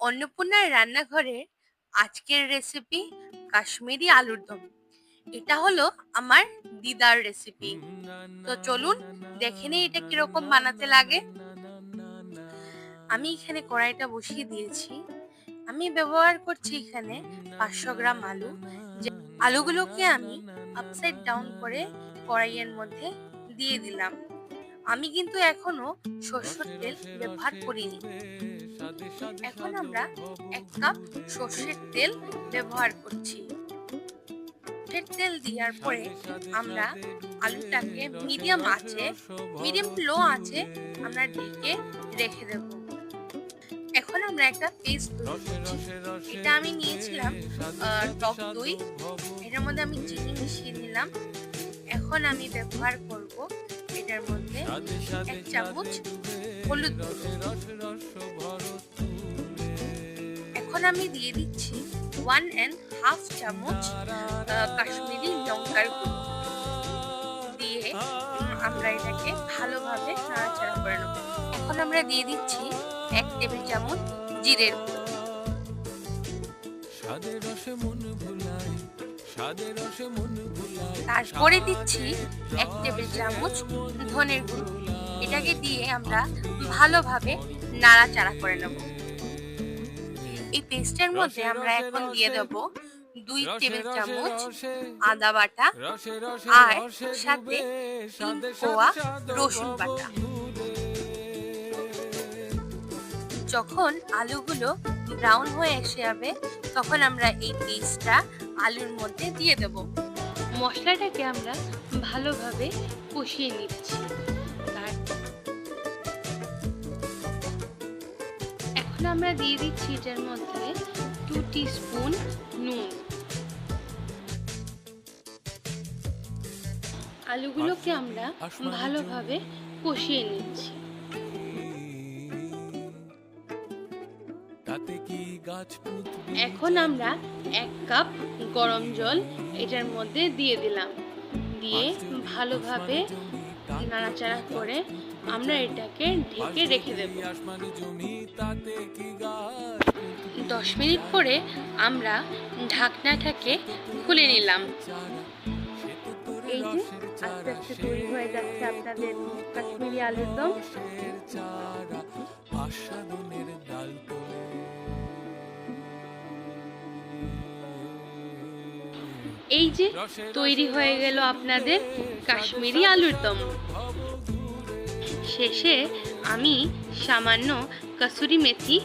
অন্নপূর্ণার রান্নাঘরের আজকের রেসিপি কাশ্মীরি আলুর দম। এটা হলো আমার দিদার রেসিপি তো চলুন দেখে নিই এটা কীরকম বানাতে লাগে। আমি এখানে কড়াইটা বসিয়ে দিয়েছি। আমি ব্যবহার করছি এখানে পাঁচশো গ্রাম আলু। যে আলুগুলোকে আমি আপসাইড ডাউন করে কড়াইয়ের মধ্যে দিয়ে দিলাম। আমি কিন্তু এখনও সর্ষের তেল ব্যবহার করিনি। এখন আমরা এক কাপ সর্ষের তেল ব্যবহার করছি। সর্ষের তেল দেওয়ার পরে আমরা আলুটাকে মিডিয়াম আছে মিডিয়াম লো আছে আমরা ঢেকে রেখে দেব। এখন আমরা একটা পেস্ট এটা আমি নিয়েছিলাম টক দই। এটার মধ্যে আমি চিনি মিশিয়ে দিলাম এখন আমি ব্যবহার করব এটার মধ্যে এক চামচ হলুদ এখন আমি দিয়ে দিচ্ছি ওয়ান অ্যান্ড হাফ চামচ কাশ্মীরি লঙ্কার গুঁড়ো। দিয়ে আমরা এটাকে ভালোভাবে নাড়াচাড়া করে নেব। এখন আমরা দিয়ে দিচ্ছি এক টেবিল চামচ জিরের গুঁড়ো। তারপরে দিচ্ছি এক টেবিল চামচ ধনের গুঁড়ো এটাকে দিয়ে আমরা ভালোভাবে নাড়াচাড়া করে নেব এই পেস্টের মধ্যে আমরা এখন দিয়ে দেব দুই টেবিল চামচ আদা বাটা আর সাথে কোয়া রসুন বাটা। যখন আলুগুলো ব্রাউন হয়ে এসে যাবে তখন আমরা এই পেস্টটা আলুর মধ্যে দিয়ে দেব। মশলাটাকে আমরা ভালোভাবে কষিয়ে নিচ্ছি। এখন আমরা দিয়ে দিচ্ছি এটার মধ্যে টু স্পুন নুন। আলুগুলোকে আমরা ভালোভাবে কষিয়ে নিচ্ছি। এখন আমরা এক কাপ গরম জল এটার মধ্যে দিয়ে দিলাম। দিয়ে ভালোভাবে নাড়াচাড়া করে আমরা এটাকে ঢেকে রেখে দেব। দশ মিনিট পরে আমরা ঢাকনাটাকে খুলে নিলাম। এই যে আস্তে আস্তে তৈরি হয়ে যাচ্ছে আপনাদের কাশ্মীরি আলুর দম। এই যে তৈরি হয়ে গেল আপনাদের কাশ্মীরি আলুর দম। শেষে আমি সামান্য কসুরি মেথি